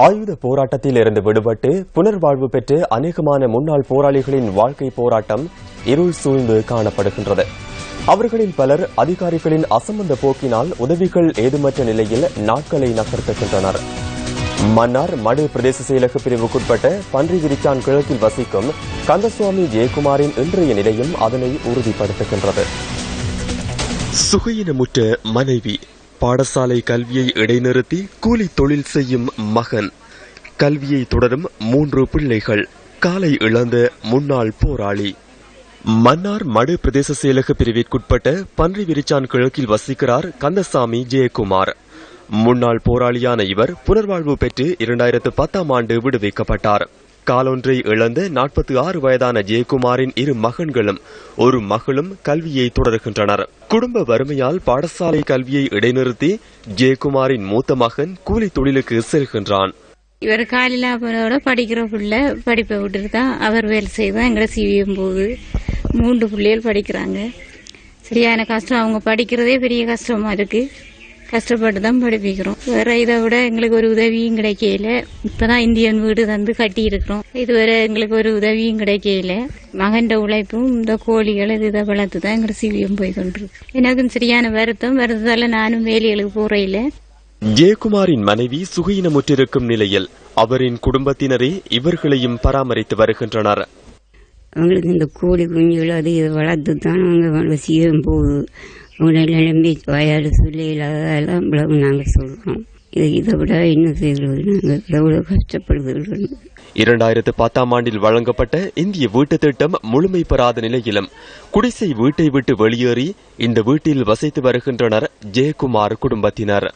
ஆயுத போராட்டத்தில் இருந்து விடுபட்டு புனர்வாழ்வு பெற்று அநேகமான முன்னாள் போராளிகளின் வாழ்க்கை போராட்டம் இருள் சூழ்ந்து காணப்படுகின்றது. அவர்களில் பலர் அதிகாரிகளின் அசம்பந்த போக்கினால் உதவிகள் ஏதுமற்ற நிலையில் நாட்களை நகர்த்துகின்றனர். மன்னார் மடு பிரதேச செயலக பிரிவுக்குட்பட்ட பன்றிவிரிச்சான் கிழக்கில் வசிக்கும் கந்தசுவாமி ஜெயக்குமாரின் இன்றைய நிலையும் அதனை உறுதிப்படுத்துகின்றது. சுகையினமுற்ற மனைவி பாடசாலை கல்வியை இடைநிறுத்தி கூலி தொழில் செய்யும் மகன். கல்வியை தொடரும் மூன்று பிள்ளைகள். காலை இழந்த முன்னாள் போராளி. மன்னார் மடு பிரதேச செயலக பிரிவிற்குட்பட்ட பன்றி விரிச்சான் கிழக்கில் வசிக்கிறார் கந்தசாமி ஜெயக்குமார். முன்னாள் போராளியான இவர் புனர்வாழ்வு பெற்று இரண்டாயிரத்து பத்தாம் ஆண்டு விடுவிக்கப்பட்டார். காலொன்றை இழந்த நாற்பத்தி ஆறு வயதான ஜெயக்குமாரின் இரு மகன்களும் ஒரு மகளும் கல்வியை தொடர்கின்றனர். குடும்ப வறுமையால் பாடசாலை கல்வியை இடைநிறுத்தி ஜெயக்குமாரின் மூத்த மகன் கூலி தொழிலுக்கு செல்கின்றான். இவர் காலையில் அவரோட படிக்கிற பிள்ளை படிப்பை விட்டுட்டு தான் அவர் வேலை செய்தான் எங்களை சிவியம் போகுது. மூன்று பிள்ளைகள் படிக்கிறாங்க. சரியான கஷ்டம். அவங்க படிக்கிறதே பெரிய கஷ்டமா இருக்கு. கஷ்டப்பட்டு தான் படிப்பிக்கிறோம். வேற இதை விட எங்களுக்கு ஒரு உதவியும் கிடைக்கல. இப்பதான் இந்தியன் வீடு தந்து கட்டி இருக்கிறோம் இதுவரை எங்களுக்கு ஒரு உதவியும் கிடைக்கல. மகன்ற உழைப்பும் இந்த கோழிகள் இது இதை வளர்த்து தான் எங்களை சிவியம் போய் கொண்டிருக்கு எனக்கும் சரியான வருத்தம். வருத்தத்தால நானும் வேலைகளுக்கு போறையில ஜெயக்குமாரின் மனைவி சுகையினமுற்றிருக்கும் நிலையில் அவரின் குடும்பத்தினரே இவர்களையும் பராமரித்து வருகின்றனர். அவங்களுக்கு இந்த கோழி குஞ்சுகள் அது இதை வளர்த்து தான் அவங்க சீரம் போகுது. உடல் நிலம்பி வயல் சொல்லி இல்லாததெல்லாம் இவ்வளவு நாங்கள் சொல்கிறோம் இதை விட என்ன செய்கிறது நாங்கள் எவ்வளோ இரண்டாயிரத்து பத்தாம் ஆண்டில் வழங்கப்பட்ட இந்திய வீட்டு திட்டம் முழுமை பெறாத நிலையிலும் குடிசை வீட்டை விட்டு வெளியேறி இந்த வீட்டில் வசித்து வருகின்றனர் ஜெயக்குமார் குடும்பத்தினர்.